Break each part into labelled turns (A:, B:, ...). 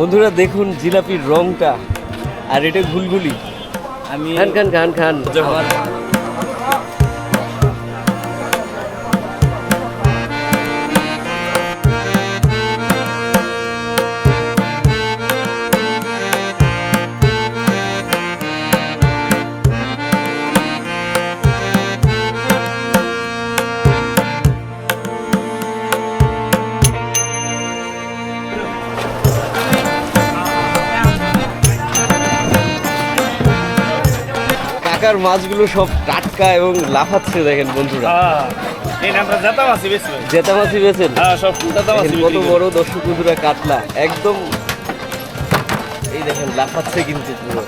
A: বন্ধুরা দেখুন জিলাপির রংটা আর এটা গুলগুলি।
B: আমি
A: খান খান খান খান।
B: আমার
A: কাকার মাছগুলো সব টাটকা এবং লাফাচ্ছে দেখেন বন্ধুরা।
B: জাতা মাছি
A: বেছেন কত বড় দর্শক বন্ধুরা কাতলা। একদম এই দেখেন লাফাচ্ছে কিন্তু পুরো।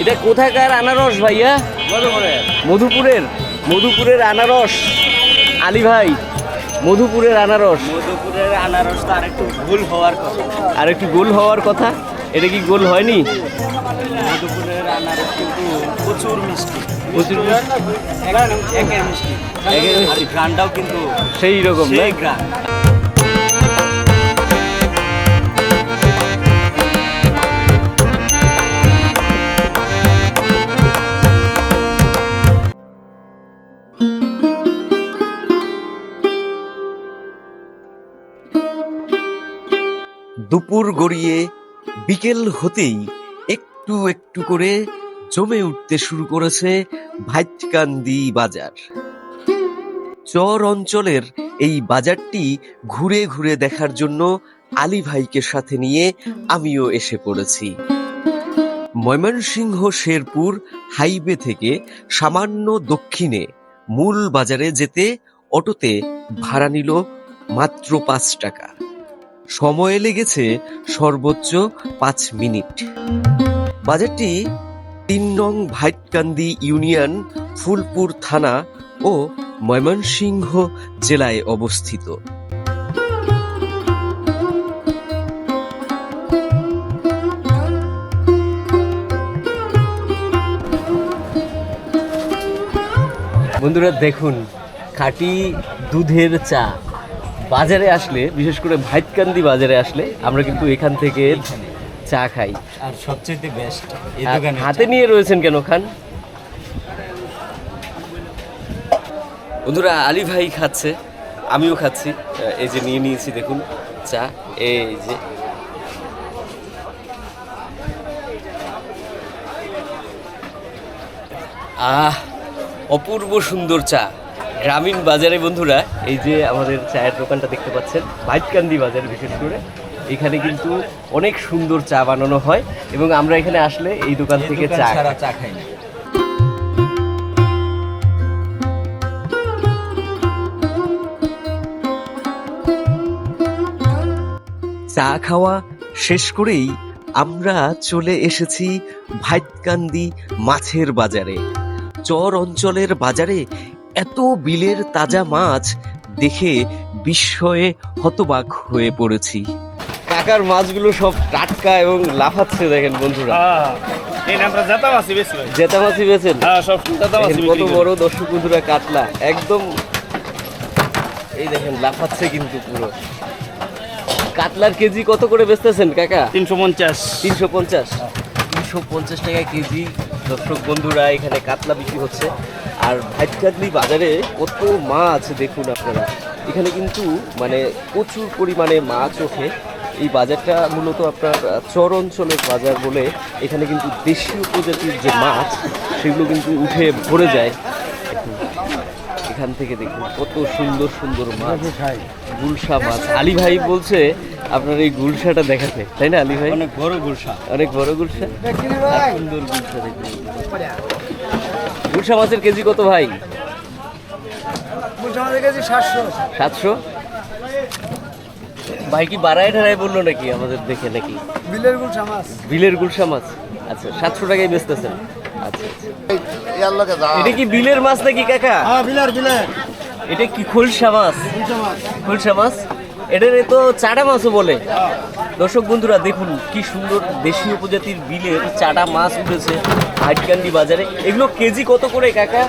A: এটা কোথাকার আনারস ভাইয়া? মধুপুরের। মধুপুরের আনারস। আলী ভাই মধুপুরের আনারস।
B: মধুপুরের আনারস তো আরেকটু গোল হওয়ার কথা।
A: আর একটু গোল হওয়ার কথা? এটা কি গোল হয়নি?
B: মধুপুরের আনারস কিন্তু প্রচুর মিষ্টি।
A: প্রচুর
B: একের একের মিষ্টি।
A: একের মিষ্টি।
B: আর কিন্তু
A: সেই রকম না?
B: সেই গ্রান
C: দুপুর গড়িয়ে বিকেল হতেই একটু একটু করে জমে উঠতে শুরু করেছে ভাইটকান্দি বাজার। চর অঞ্চলের এই বাজারটি ঘুরে ঘুরে দেখার জন্য আলী ভাইকে সাথে নিয়ে আমিও এসে পড়েছি। ময়মনসিংহ শেরপুর হাইওয়ে থেকে সামান্য দক্ষিণে মূল বাজারে যেতে অটোতে ভাড়া নিল মাত্র পাঁচ টাকা। সময় লেগেছে সর্বোচ্চ পাঁচ মিনিট। বাজারটি তিন নং ভাইটকান্দি ইউনিয়ন, ফুলপুর থানা ও ময়মনসিংহ জেলায় অবস্থিত।
A: বন্ধুরা, দেখুন, খাঁটি দুধের চা। বাজারে আসলে বিশেষ করে ভাইতকান্দি বাজারে আসলে আমরা কিন্তু এখান থেকে চা খাই।
B: আর সবচেয়ে বেস্ট এই দোকানে
A: হাতে নিয়ে রয়েছেন কেন খান? বন্ধুরা আলী ভাই খাচ্ছে আমিও খাচ্ছি। এই যে নিয়ে নিয়েছি দেখুন চা এই যে। আহ অপূর্ব সুন্দর চা। গ্রামীণ বাজারে বন্ধুরা এই যে আমাদের চায়ের দোকানটা দেখতে পাচ্ছেন ভাইটকান্দি বাজার বিশেষ করে। এখানে কিন্তু অনেক সুন্দর চা বানানো হয় এবং আমরা এখানে আসলে এই দোকান থেকে চা
B: চা খাই না।
C: চা খাওয়া শেষ করেই আমরা চলে এসেছি ভাইটকান্দি মাছের বাজারে। চর অঞ্চলের বাজারে এত বিলের তাজা মাছ দেখে বিস্ময়ে হতবাক হয়ে পড়েছি।
A: কাকার মাছগুলো সব টাটকা এবং লাফাচ্ছে দেখেন বন্ধুরা।
B: হ্যাঁ, জাতা মাছি
A: বেছেন?
B: হ্যাঁ
A: কত বড় দর্শক বন্ধুরা একদম এই দেখেন লাফাচ্ছে কিন্তু পুরো। কাতলার কেজি কত করে বেচতেছেন কাকা?
B: তিনশো পঞ্চাশ।
A: তিনশো পঞ্চাশ। তিনশো পঞ্চাশ টাকা কেজি দর্শক বন্ধুরা এখানে কাতলা বিক্রি হচ্ছে। আর ভাইটকাতলি বাজারে কত মাছ দেখুন আপনারা। এখানে কিন্তু মানে প্রচুর পরিমাণে মাছ ওঠে। এই বাজারটা মূলত আপনার চর অঞ্চলের বাজার বলে এখানে কিন্তু দেশীয় প্রজাতির যে মাছ সেগুলো কিন্তু উঠে ভরে যায়। এখান থেকে দেখুন কত সুন্দর সুন্দর মাছ। গুলশা মাছ। আলী ভাই বলছে আপনার এই গুলশাটা দেখাতে। তাই না আলী ভাই?
B: অনেক বড় গুলশা।
A: অনেক বড় গুলশা। সুন্দর গুলশা দেখুন। গুলশা মাছের কেজি কত ভাই? সাতশো। ভাই কি বাড়ায় ঠাড়ায় বলল নাকি আমাদের দেখে নাকি?
D: বিলের গুল সামাস
A: বিলের গুলশা মাছ। আচ্ছা সাতশো টাকায় বেচতেছেন। আচ্ছা আচ্ছা।
D: ইয়ার লগে যা।
A: এটা কি বিলের মাছ নাকি কাকা?
D: হ্যাঁ বিলের বিলের।
A: এটা কি খোলসা মাছ?
D: গুলশা মাছ।
A: খোলসা মাছ? এটার তো চাটা মাছও বলে। দর্শক বন্ধুরা দেখুন কি সুন্দর দেশীয় প্রজাতির বিলের চাটা মাছ উঠেছে হাইটকান্দি বাজারে। এগুলো কেজি কত করে কাকা?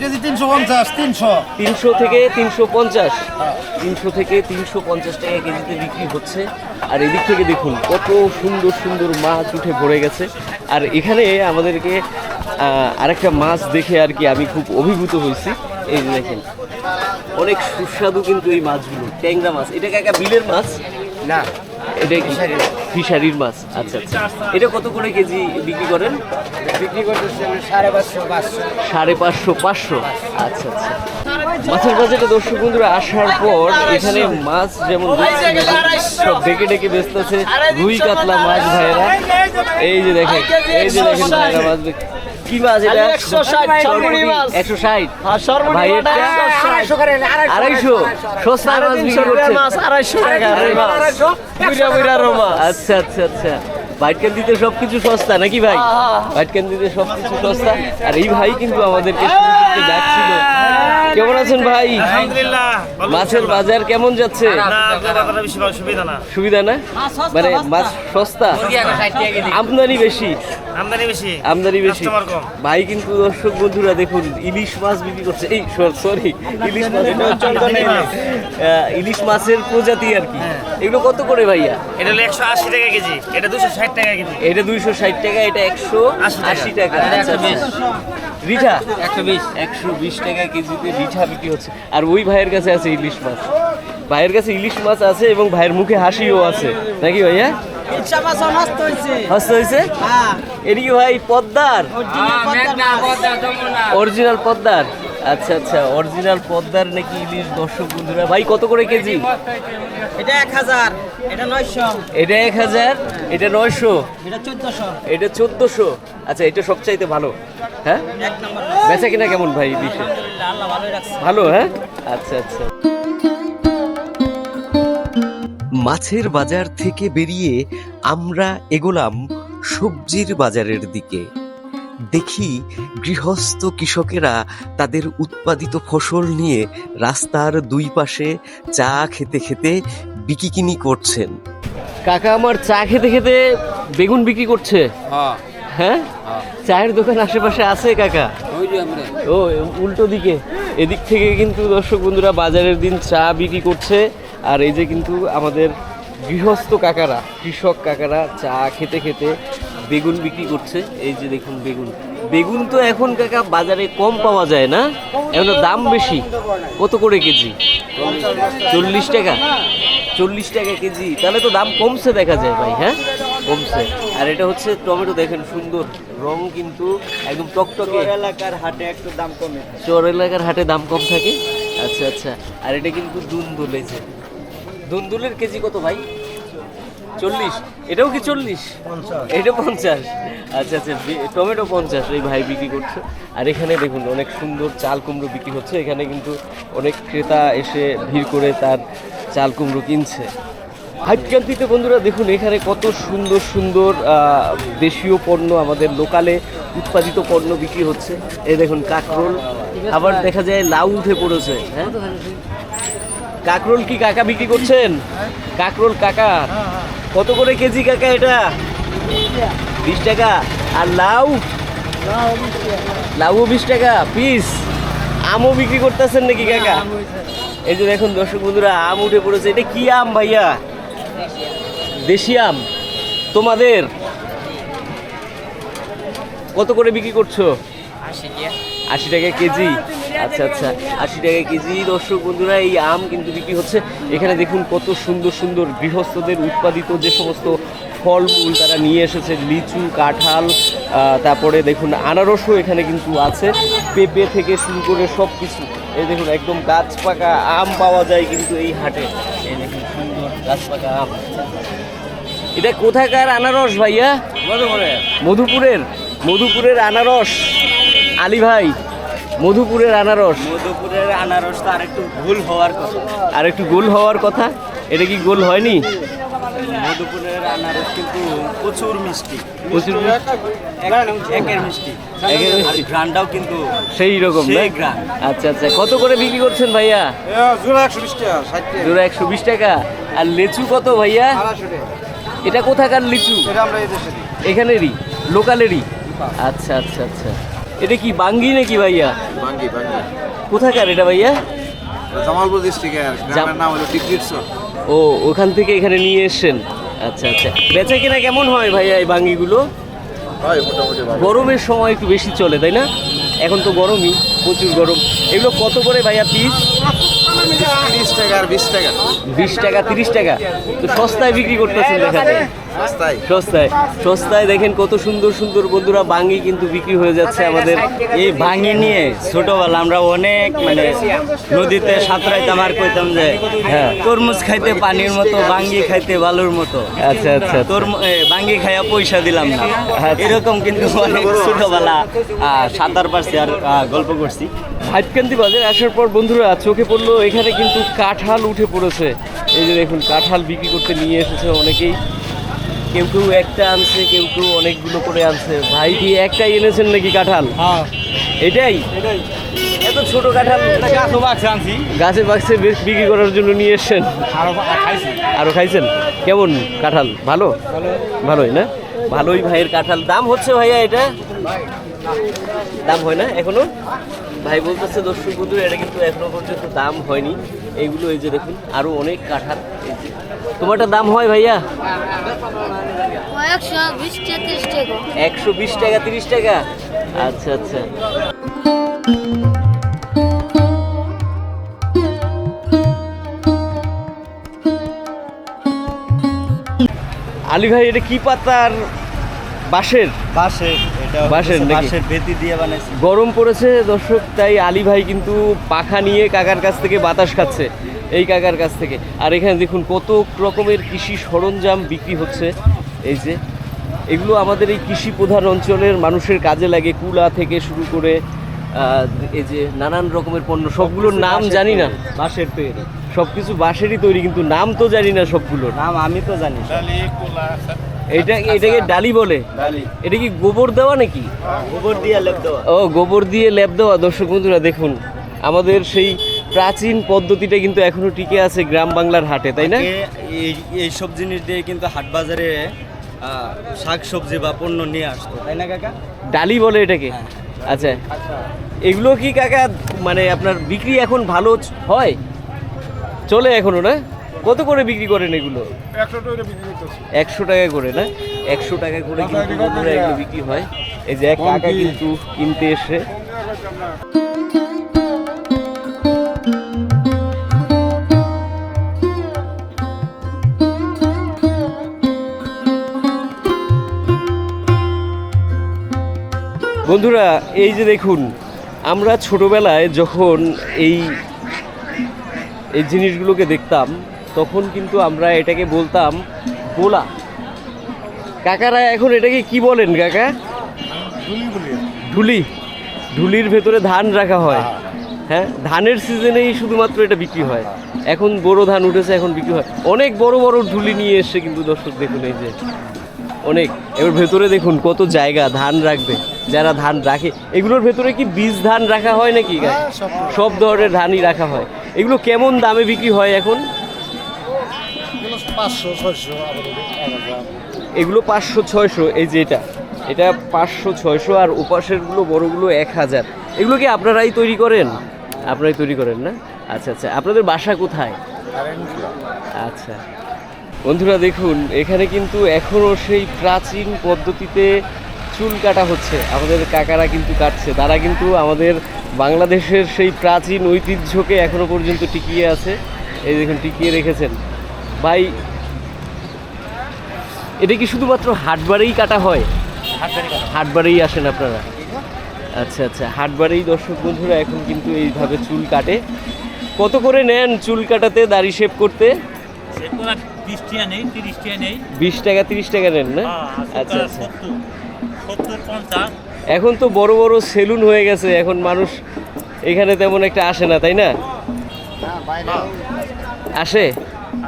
D: কেজি তিনশো পঞ্চাশ তিনশো।
A: তিনশো থেকে তিনশো পঞ্চাশ। তিনশো থেকে তিনশো পঞ্চাশ টাকা কেজিতে বিক্রি হচ্ছে। আর এদিক থেকে দেখুন কত সুন্দর সুন্দর মাছ উঠে ভরে গেছে। আর এখানে আমাদেরকে আরেকটা মাছ দেখে আর কি আমি খুব অভিভূত হয়েছি। এই দেখেন অনেক সুস্বাদু কিন্তু এই মাছগুলো ট্যাংরা মাছ। এটা কাকা বিলের মাছ?
D: না।
A: এটা কি? ফিশারির মাছ। আচ্ছা আচ্ছা। এটা কত করে কেজি বিক্রি করেন?
D: বিক্রি করতেছে সাড়ে পাঁচশো পাঁচশো।
A: সাড়ে পাঁচশো পাঁচশো? আচ্ছা আচ্ছা। মাছের বাজারে দর্শক বন্ধুরা আসার পর এখানে মাছ যেমন সব ডেকে ডেকে ব্যস্ত আছে রুই কাতলা মাছ ভাইয়েরা। এই যে দেখেন এই যে দেখেন ভাইয়েরা মাছ কি মাছ এটা?
B: একশো সরমুনি মাছ।
A: 160 আর
B: সরমুনি
A: ভাই এটা
D: আড়াইশো করে
A: আড়াইশো সস্তা মাছ বিক্রি করছে
B: মাছ আড়াইশো টাকা
A: আরে
B: রুই মাছ।
A: বাস।
B: বুইড়া বুইড়া রো
A: আচ্ছা আচ্ছা আচ্ছা। বাইটকান্দিতে সবকিছু সস্তা নাকি ভাই? বাইটকান্দিতে সবকিছু সস্তা? আর এই ভাই কিন্তু আমাদেরকে যাচ্ছিল। কেমন আছেন ভাই? মাছের বাজার কেমন যাচ্ছে?
B: না আপনার বেশি ভালো সুবিধা না।
A: মানে মাছ সস্তা? আমদানি বেশি?
B: আমদানি বেশি
A: আমদানি বেশি। ভাই কিন্তু দর্শক বন্ধুরা দেখুন ইলিশ মাছ বিক্রি করছে। এই সরি ইলিশ মাছ ইলিশ মাছের প্রজাতি আর কি। এগুলো কত করে ভাইয়া?
B: এটা হলো একশো আশি টাকা কেজি। এটা দুশো ষাট টাকা কেজি।
A: এটা দুইশো ষাট টাকা এটা একশো
B: আশি টাকা।
A: আচ্ছা,
B: 120
A: আচ্ছা। রিঠা? একশো বিশ। একশো বিশ টাকা কেজিতে রিঠা বিক্রি হচ্ছে। আর ওই ভাইয়ের কাছে আছে ইলিশ মাছ। ভাইয়ের কাছে ইলিশ মাছ আছে এবং ভাইয়ের মুখে হাসিও আছে। নাকি ভাইয়া?
E: হ্যাঁ।
A: এদিকে ভাই পদ্মার। অরিজিনাল পদ্মার। আচ্ছা আচ্ছা অরিজিনাল পদ্মার নাকি ইলিশ দর্শক বন্ধুরা? ভাই কত করে কেজি?
E: এটা এক হাজার এটা নয়শো।
A: এটা এক হাজার এটা নয়শো?
E: এটা চোদ্দশো।
A: এটা চোদ্দশো? আচ্ছা এটা সবচাইতে ভালো। হ্যাঁ? বেচা কিনা কেমন ভাই ইলিশে? ভালো হ্যাঁ? আচ্ছা আচ্ছা।
C: মাছের বাজার থেকে বেরিয়ে আমরা এগোলাম সবজির বাজারের দিকে। দেখি গৃহস্থ কৃষকেরা তাদের উৎপাদিত ফসল নিয়ে রাস্তার দুই পাশে চা খেতে খেতে বিকিকিনি করছেন।
A: কাকা আমার চা খেতে খেতে বেগুন বিক্রি করছে। হ্যাঁ। চায়ের দোকান আশেপাশে আছে কাকা? ও উল্টো দিকে। এদিক থেকে কিন্তু দর্শক বন্ধুরা বাজারের দিন চা বিক্রি করছে। আর এই যে কিন্তু আমাদের গৃহস্থ কাকারা কৃষক কাকারা চা খেতে খেতে বেগুন বিক্রি করছে। এই যে দেখুন বেগুন। বেগুন তো এখন কাকা বাজারে কম পাওয়া যায় না? এখন দাম বেশি। কত করে কেজি? চল্লিশ টাকা। চল্লিশ টাকা কেজি। তাহলে তো দাম কমছে দেখা যায় ভাই হ্যাঁ? কমছে। আর এটা হচ্ছে টমেটো দেখেন সুন্দর। রং কিন্তু একদম টকটকে।
D: এলাকার হাটে একটু দাম কমে
A: চর এলাকার হাটে দাম কম থাকে? আচ্ছা আচ্ছা। আর এটা কিন্তু দুন্দুল এই যে দুন্দুলের কেজি কত ভাই? চল্লিশ? এটাও কি চল্লিশ? এটা পঞ্চাশ। আচ্ছা আচ্ছা টমেটো পঞ্চাশ এই ভাই বিক্রি করছে। আর এখানে দেখুন অনেক সুন্দর চাল কুমড়ো বিক্রি হচ্ছে। এখানে কিন্তু অনেক ক্রেতা এসে ভিড় করে তার চাল কুমড়ো কিনছে। হাইটকান্তিতে বন্ধুরা দেখুন এখানে কত সুন্দর সুন্দর আহ, দেশীয় পণ্য আমাদের লোকালে উৎপাদিত পণ্য বিক্রি হচ্ছে। এই দেখুন কাকরোল। আবার দেখা যায় লাউ উঠে পড়েছে হ্যাঁ? কাকরোল কি কাকা বিক্রি করছেন? কাকরোল কাকা কত করে কেজি কাকা এটা? বিশ টাকা। আর লাউ? লাউ বিশ টাকা। পিস? আমও বিক্রি করতেছেন নাকি কাকা? এই যে দেখুন দর্শক বন্ধুরা আম উঠে পড়েছে। এটা কি আম ভাইয়া? দেশি আম। তোমাদের? কত করে বিক্রি করছ? আশি টাকা। কেজি। আচ্ছা আচ্ছা। আশি টাকা কেজি দর্শক বন্ধুরা এই আম কিন্তু বিক্রি হচ্ছে। এখানে দেখুন কত সুন্দর সুন্দর গৃহস্থদের উৎপাদিত যে সমস্ত ফলমূল তারা নিয়ে এসেছে লিচু কাঁঠাল তারপরে দেখুন আনারসও এখানে কিন্তু আছে। পেঁপে থেকে শুরু করে সব কিছু এই দেখুন একদম গাছ পাকা আম পাওয়া যায় কিন্তু এই হাটে। এই দেখুন সুন্দর গাছ পাকা আম। এটা কোথাকার আনারস ভাইয়া? মধুপুরের। মধুপুরের আনারস। আলী ভাই মধুপুরের আনারস।
D: মধুপুরের আনারস তো আরেকটু গোল হওয়ার কথা।
A: আর একটু গোল হওয়ার কথা? এটা কি গোল হয়নি?
D: মধুপুরের আনারস কিন্তু প্রচুর মিষ্টি।
A: প্রচুর
D: একের মিষ্টি।
A: একের মিষ্টি।
D: আর ঘ্রাণটাও কিন্তু
A: সেই রকম
D: সেই গ্রাম।
A: আচ্ছা আচ্ছা। কত করে বিক্রি করছেন ভাইয়া?
D: জোড়া একশো বিশ টাকা
A: জোড়া একশো বিশ টাকা। আর লিচু কত ভাইয়া? এটা কোথাকার লিচু? এখানেরই? লোকালেরই? আচ্ছা আচ্ছা আচ্ছা। এটা কি বাঙ্গি নাকি ভাইয়া?
F: বাঙ্গি বাঙ্গি।
A: কোথাকার এটা ভাইয়া?
F: জামালপুর ডিস্ট্রিক্টের গ্রামের নাম হলো টিকরিটসর
A: ও ওখান থেকে এখানে নিয়ে এসছেন? আচ্ছা আচ্ছা। বেচা কেনা কেমন হয় ভাইয়া এই বাঙ্গিগুলো?
F: হয় মোটামুটি ভালো।
A: গরমের সময় একটু বেশি চলে তাই না? এখন তো গরমই প্রচুর গরম। এগুলো কত করে ভাইয়া পিস
F: তিরিশ টাকা আর বিশ টাকা।
A: বিশ টাকা তিরিশ টাকা। তো সস্তায় বিক্রি করতেছেন দেখা যায় সস্তায়? সস্তায়। দেখেন কত সুন্দর সুন্দর বন্ধুরা বাঙ্গি কিন্তু বিক্রি হয়ে যাচ্ছে আমাদের।
D: এই ভাঙি নিয়ে ছোটবেলা আমরা অনেক মানে নদীতে সাঁতরাইতাম আর কইতাম যে
A: হ্যাঁ।
D: তরমুজ খাইতে পানির মতো ভাঙ্গি খাইতে বালুর মতো।
A: আচ্ছা আচ্ছা।
D: তোর ভাঙ্গি খাইয়া পয়সা দিলাম না।
A: আচ্ছা।
D: এরকম কিন্তু অনেক ছোটবেলা সাঁতার পারছি আর গল্প করছি।
A: হাইটকান্দি বাজারে আসার পর বন্ধুরা চোখে পড়ল এখানে কিন্তু কাঁঠাল উঠে পড়েছে। এই যে দেখুন কাঁঠাল বিক্রি করতে নিয়ে এসেছে অনেকেই। কেউ কেউ একটা আনছে কেউ কেউ অনেকগুলো করে আনছে। ভাই কি একটাই এনেছেন নাকি কাঁঠাল? এটাই? এত ছোট কাঁঠাল গাছে বাক্সে বিক্রি করার জন্য নিয়ে এসছেন। আরও খাইছেন? কেমন কাঁঠাল? ভালো? ভালোই না? ভালোই ভাইয়ের কাঁঠাল। দাম হচ্ছে ভাইয়া এটা? দাম হয় না এখনও? ভাই বলতেছে দর্শক বন্ধু এটা কিন্তু এখনও পর্যন্ত দাম হয়নি। এইগুলো এই যে দেখুন আরও অনেক কাঁঠাল এই যে। তোমারটা দাম হয় ভাইয়া? একশো বিশ টাকা তিরিশ টাকা? আচ্ছা আচ্ছা। আলী ভাই এটা কি পাতার বাঁশের?
D: বাঁশের এটা
A: বাঁশের
D: বাঁশের বেতি দিয়ে বানাইছি।
A: গরম পড়েছে দর্শক তাই আলী ভাই কিন্তু পাখা নিয়ে কাকার কাছ থেকে বাতাস খাচ্ছে। এই কাকার কাছ থেকে। আর এখানে দেখুন কত রকমের কৃষি সরঞ্জাম বিক্রি হচ্ছে। এই যে এগুলো আমাদের এই কৃষি প্রধান অঞ্চলের মানুষের কাজে লাগে কুলা থেকে শুরু করে এই যে নানান রকমের পণ্য সবগুলোর নাম জানি না।
D: বাঁশের তৈরি।
A: সব কিছু বাঁশেরই তৈরি কিন্তু নাম তো জানি না সবগুলোর।
D: নাম আমি তো জানি
A: এটা এটাকে ডালি বলে?
D: ডালি।
A: এটা কি গোবর দেওয়া নাকি?
D: গোবর দিয়ে লেপ দেওয়া।
A: ও গোবর দিয়ে লেপ দেওয়া। দর্শক বন্ধুরা দেখুন আমাদের সেই প্রাচীন পদ্ধতিটা কিন্তু এখনও টিকে আছে গ্রাম বাংলার হাটে তাই না?
D: এই এই সব জিনিস দিয়ে কিন্তু হাট বাজারে শাক সবজি বা পণ্য নিয়ে আসতো তাই না কাকা?
A: ডালি বলে এটাকে? আচ্ছা এগুলো কি কাকা মানে আপনার বিক্রি এখন ভালো হয়? চলে এখনও না? কত করে বিক্রি করেন এগুলো? একশো টাকা করে না? একশো টাকা করে কিন্তু এগুলো বিক্রি হয়। এই যে এক কাকা কিন্তু কিনতে এসে। বন্ধুরা, এই যে দেখুন, আমরা ছোটবেলায় যখন এই এই জিনিসগুলোকে দেখতাম, তখন কিন্তু আমরা এটাকে বলতাম বোলা। কাকারা এখন এটাকে কি বলেন, কাকা? ঢুলি। ঢুলির ভেতরে ধান রাখা হয়। হ্যাঁ ধানের সিজনেই শুধুমাত্র এটা বিক্রি হয়। এখন বড় ধান উঠেছে, এখন বিক্রি হয়। অনেক বড় বড় ঢুলি নিয়ে এসছে কিন্তু দর্শক দেখুন এই যে। অনেক। এবার ভেতরে দেখুন কত জায়গা ধান রাখবে। যারা ধান রাখে এগুলোর ভেতরে কি বীজ ধান রাখা হয় নাকি? সব ধরনের। ধানই রাখা হয়। এগুলো কেমন দামে বিক্রি হয় এখন? এগুলো পাঁচশো ছয়শো এই যে এটা। এটা পাঁচশো ছয়শো আর উপাসেরগুলো বড়গুলো এক হাজার। এগুলো কি আপনারাই তৈরি করেন? আপনারাই তৈরি করেন না? আচ্ছা আচ্ছা। আপনাদের বাসা কোথায়? আচ্ছা। বন্ধুরা দেখুন এখানে কিন্তু এখনও সেই প্রাচীন পদ্ধতিতে চুল কাটা হচ্ছে। আমাদের কাকারা কিন্তু কাটছে তারা কিন্তু আমাদের বাংলাদেশের সেই প্রাচীন ঐতিহ্যকে এখনও পর্যন্ত টিকিয়ে আছে। এই দেখুন টিকিয়ে রেখেছেন। ভাই এটা কি শুধুমাত্র হাটবারেই কাটা হয়? হাটবারেই আসেন আপনারা? আচ্ছা আচ্ছা হাটবারেই দর্শক বন্ধুরা এখন কিন্তু এইভাবে চুল কাটে। কত করে নেন চুল কাটাতে দাড়ি শেভ করতে?
G: বৃষ্টিয়া নেই তিরিশটিয়া নেই।
A: বিশ টাকা তিরিশ টাকা নেন না?
G: হ্যাঁ,
A: আচ্ছা আচ্ছা
G: সত্তর সত্তর পঞ্চাশ।
A: এখন তো বড় বড় সেলুন হয়ে গেছে এখন মানুষ এখানে তেমন একটা আসে না তাই না? আসে?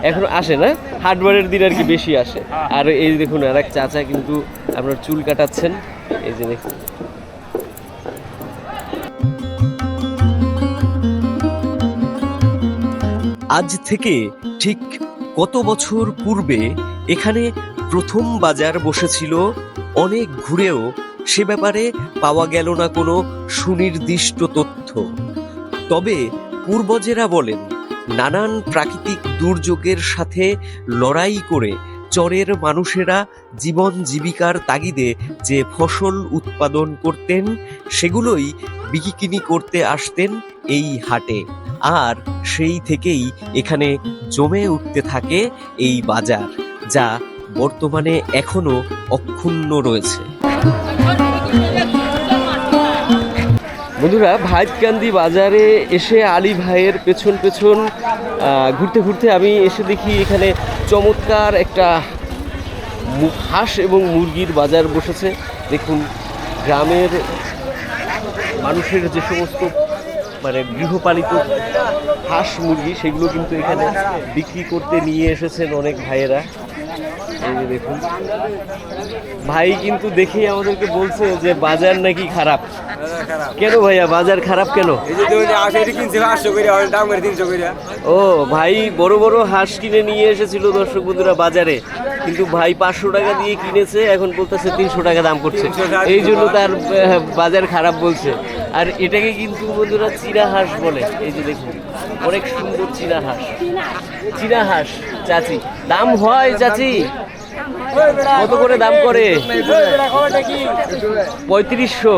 A: এখন আসে না? হাটবারের দিন আর কি বেশি আসে। আর এই দেখুন আর এক চাচা কিন্তু আপনার চুল কাটাচ্ছেন। এই যে দেখুন।
C: আজ থেকে ঠিক কত বছর পূর্বে এখানে প্রথম বাজার বসেছিল, অনেক ঘুরেও সে ব্যাপারে পাওয়া গেল না কোনো সুনির্দিষ্ট তথ্য। তবে পূর্বজেরা বলেন, নানান প্রাকৃতিক দুর্যোগের সাথে লড়াই করে চরের মানুষেরা জীবন জীবিকার তাগিদে যে ফসল উৎপাদন করতেন, সেগুলোই বিকিকিনি করতে আসতেন এই হাটে। আর সেই থেকেই এখানে জমে উঠতে থাকে এই বাজার, যা বর্তমানে এখনও অক্ষুণ্ণ রয়েছে।
A: বন্ধুরা ভাইতকান্দি বাজারে এসে আলী ভাইয়ের পেছন পেছন ঘুরতে ঘুরতে আমি এসে দেখি এখানে চমৎকার একটা হাঁস এবং মুরগির বাজার বসেছে। দেখুন, গ্রামের মানুষের যে সমস্ত মানে গৃহপালিত হাঁস মুরগি, সেগুলো কিন্তু এখানে বিক্রি করতে নিয়ে এসেছেন অনেক ভাইয়েরা। দেখুন। ভাই কিন্তু দেখেই আমাদেরকে বলছে যে বাজার নাকি খারাপ। কেন ভাইয়া? বাজার খারাপ কেন? ও ভাই বড় বড় হাঁস কিনে নিয়ে এসেছিল দর্শক বন্ধুরা বাজারে। কিন্তু ভাই পাঁচশো টাকা দিয়ে কিনেছে এখন বলতেছে তিনশো টাকা দাম করছে। এই জন্য তার বাজার খারাপ বলছে। আর এটাকে কিন্তু বন্ধুরা চীনা হাঁস বলে। এই যে দেখুন অনেক সুন্দর চীনা হাঁস। চীনা হাঁস চাচি। দাম হয় চাচি। কত করে দাম করে? পঁয়ত্রিশশো।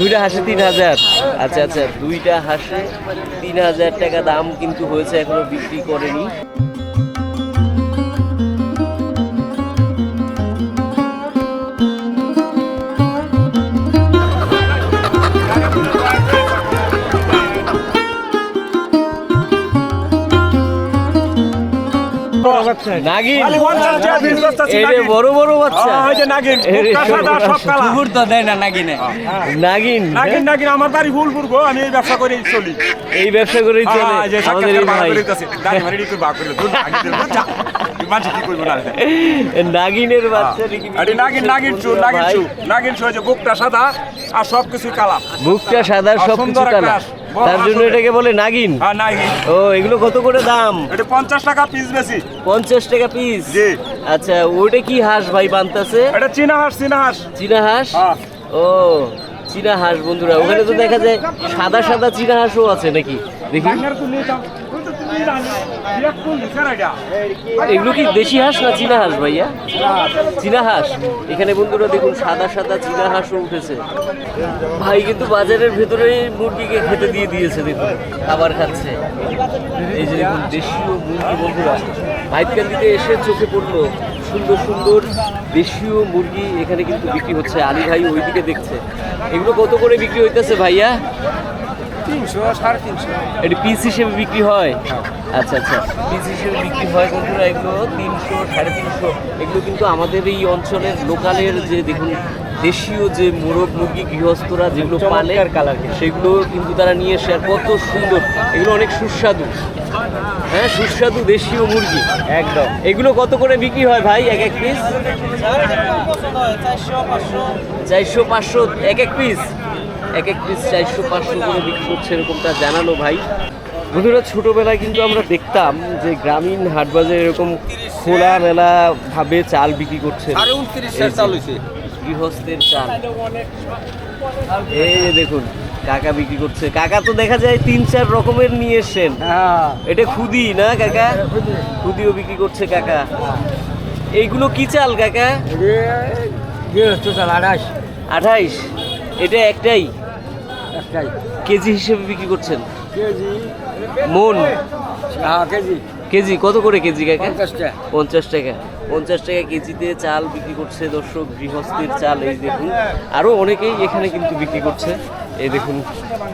A: দুইটা হাঁসে তিন হাজার। আচ্ছা আচ্ছা দুইটা হাঁসে তিন হাজার টাকা দাম কিন্তু হয়েছে, এখনও বিক্রি করেনি। নাগিন। এরে বড় বড় বাচ্চা। এরে
H: কুকুর তো দেয় না নাকি
A: নাগিন
I: নাগিন নাগিন আমার বাড়ি ফুলপুর গো আমি এই ব্যবসা করে চলি।
A: এই ব্যবসা করেই চলে। আমাদের এই ভাই।
I: করে মারি একটু ভাগ করে দাও, নাগিন দিলে বুঝছা? কি করব না
A: নাগিনের বাচ্চা
I: আরে নাগিন নাগিন চু নাগিন চু নাগিন চু যে বুকটা সাদা আর সবকিছু কালা।
A: মুখটা সাদা
I: আর
A: সব কিছু
I: সুন্দর
A: কালা। তার জন্য এটাকে বলে নাগিন।
I: আর নাগিন।
A: ও এগুলো কত করে দাম?
I: এটা পঞ্চাশ টাকা পিস বেশি।
A: পঞ্চাশ টাকা পিস
I: জি।
A: আচ্ছা ওটা কি হাঁস ভাই বানতাছে?
I: এটা চীনা হাঁস চীনা হাঁস।
A: চীনা হাঁস?
I: হ্যাঁ।
A: ও চীনা হাঁস বন্ধুরা ওখানে তো দেখা যায় সাদা সাদা চীনা হাঁসও আছে নাকি? দেখি। এগুলো কি দেশি হাঁস না চীনা হাঁস ভাইয়া? চীনা হাঁস। এখানে বন্ধুরা দেখুন, সাদা সাদা চীনা হাঁসও উঠেছে। ভাই কিন্তু বাজারের ভেতরে মুরগিকে খেতে দিয়ে দিয়েছে, দেখুন, খাবার খাচ্ছে। এই যে দেখুন, দেশীয় মুরগি বন্ধুরা ভাইতকান্দিতে এসে চোখে পড়ল। সুন্দর সুন্দর দেশীয় মুরগি এখানে কিন্তু বিক্রি হচ্ছে। আলী ভাই ওইদিকে দেখছে। এগুলো কত করে বিক্রি হইতেছে ভাইয়া?
H: তিনশো সাড়ে তিনশো।
A: এটি পিস হিসেবে বিক্রি হয়? আচ্ছা আচ্ছা। পিস হিসেবে বিক্রি হয় বন্ধুরা এগুলো তিনশো সাড়ে তিনশো। এগুলো কিন্তু আমাদের এই অঞ্চলের লোকালের যে দেখুন দেশীয় যে মোরগ মুরগি গৃহস্থরা যেগুলো পালে সেগুলো কিন্তু তারা নিয়ে এসে আর কত সুন্দর। এগুলো অনেক সুস্বাদু। হ্যাঁ সুস্বাদু দেশীয় মুরগি। একদম। এগুলো কত করে বিক্রি হয় ভাই এক এক পিস চারশো পাঁচশো এক এক পিস এক এক পিস চারশো পাঁচশো করে বিক্রি করছে এরকমটা জানালো ভাই। বন্ধুরা ছোটোবেলায় কিন্তু আমরা দেখতাম যে গ্রামীণ হাটবাজারে এরকম খোলা মেলা ভাবে চাল বিক্রি করছে। গৃহস্থের চাল। এই দেখুন কাকা বিক্রি করছে। কাকা তো দেখা যায় তিন চার রকমের নিয়ে এসছেন।
H: হ্যাঁ।
A: এটা খুদি না কাকা? খুদিও বিক্রি করছে কাকা। এইগুলো কি চাল কাকা?
H: গৃহস্থ চাল আড়াইশ
A: আঠাইশ এটা একটাই? কেজি হিসেবে বিক্রি করছেন?
H: কেজি।
A: মন?
H: হ্যাঁ কেজি।
A: কেজি কত করে কেজি কাকা?
H: পঞ্চাশ টাকা।
A: পঞ্চাশ টাকা। কেজিতে চাল বিক্রি করছে দর্শক গৃহস্থের চাল এই দেখুন। আরও অনেকেই এখানে কিন্তু বিক্রি করছে। এই দেখুন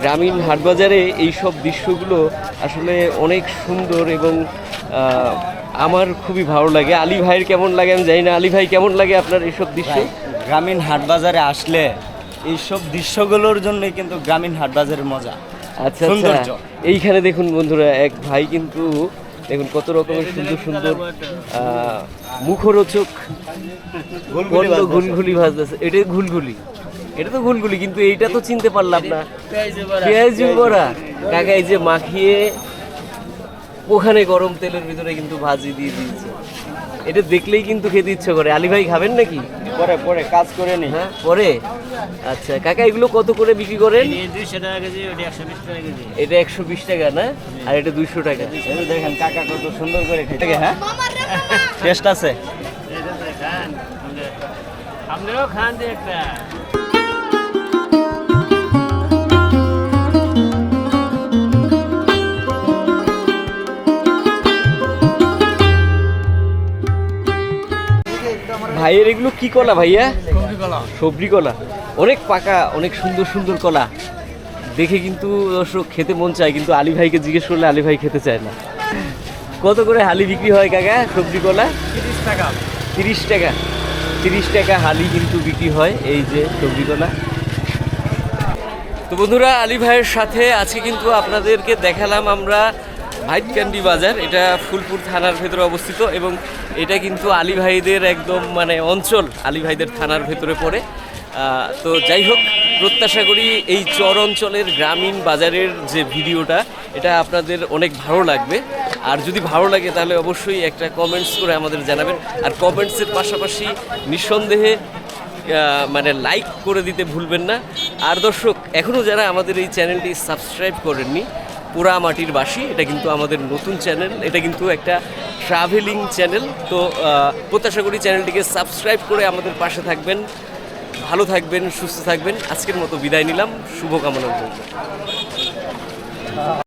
A: গ্রামীণ হাটবাজারে এই সব দৃশ্যগুলো আসলে অনেক সুন্দর এবং আমার খুবই ভালো লাগে। আলী ভাইয়ের কেমন লাগে আমি জানি না। আলী ভাই কেমন লাগে আপনার এইসব দৃশ্য?
D: গ্রামীণ হাট বাজারে আসলে এইসব দৃশ্যগুলোর জন্যই কিন্তু গ্রামীণ হাট বাজারের মজা।
A: আচ্ছা। আচ্ছা। এইখানে দেখুন বন্ধুরা এক ভাই কিন্তু দেখুন কত রকমের সুন্দর সুন্দর মুখরোচক
D: ঘুলঘুলি
A: পণ্য
D: ভাজতেছে।
A: ঘুলঘুলি ভাজতেছে এটা ঘুলঘুলি। এটা তো ঘুলঘুলি কিন্তু এইটা তো চিনতে পারলাম না। পেঁয়াজি বড়া। কাকা এই যে মাখিয়ে ওখানে গরম তেলের ভিতরে কিন্তু ভাজি দিয়ে দিয়েছে। এটা দেখলেই কিন্তু খেতে ইচ্ছে করে। আলী ভাই খাবেন নাকি?
D: পরে পরে কাজ করে নি।
A: হ্যাঁ পরে? আচ্ছা কাকা এগুলো কত করে বিক্রি করেন?
B: দুইশো টাকা কেজি ওটা একশো বিশ টাকা কেজি।
A: এটা একশো বিশ টাকা না? আর এটা দুইশো টাকা।
D: দেখেন কাকা কত সুন্দর করে খেতে হ্যাঁ? টেস্ট আছে?
B: আপনারাও খান। দিয়ে একটা।
A: ভাইয়ের এগুলো কি কলা ভাইয়া? সবজি কলা। অনেক পাকা অনেক সুন্দর সুন্দর কলা। দেখে কিন্তু দর্শক খেতে মন চায় কিন্তু আলী ভাইকে জিজ্ঞেস করলে আলী ভাই খেতে চায় না। কত করে হালি বিক্রি হয় কাকা সবজি কলা? তিরিশ টাকা। তিরিশ টাকা। তিরিশ টাকা হালি কিন্তু বিক্রি হয় এই যে সবজি কলা। তো বন্ধুরা আলী ভাইয়ের সাথে আজকে কিন্তু আপনাদেরকে দেখালাম আমরা ভাইটকান্ডি বাজার। এটা ফুলপুর থানার ভেতরে অবস্থিত এবং এটা কিন্তু আলী ভাইদের একদম মানে অঞ্চল, আলী ভাইদের থানার ভেতরে পড়ে। তো যাই হোক, প্রত্যাশা করি এই চর অঞ্চলের গ্রামীণ বাজারের যে ভিডিওটা, এটা আপনাদের অনেক ভালো লাগবে। আর যদি ভালো লাগে, তাহলে অবশ্যই একটা কমেন্টস করে আমাদের জানাবেন। আর কমেন্টসের পাশাপাশি নিঃসন্দেহে মানে লাইক করে দিতে ভুলবেন না। আর দর্শক এখনও যারা আমাদের এই চ্যানেলটি সাবস্ক্রাইব করেননি পোড়া মাটির বাসি, এটা কিন্তু আমাদের নতুন চ্যানেল এটা কিন্তু একটা ট্রাভেলিং চ্যানেল তো প্রত্যাশা করি চ্যানেলটিকে সাবস্ক্রাইব করে আমাদের পাশে থাকবেন, ভালো থাকবেন, সুস্থ থাকবেন। আজকের মতো বিদায় নিলাম, শুভকামনা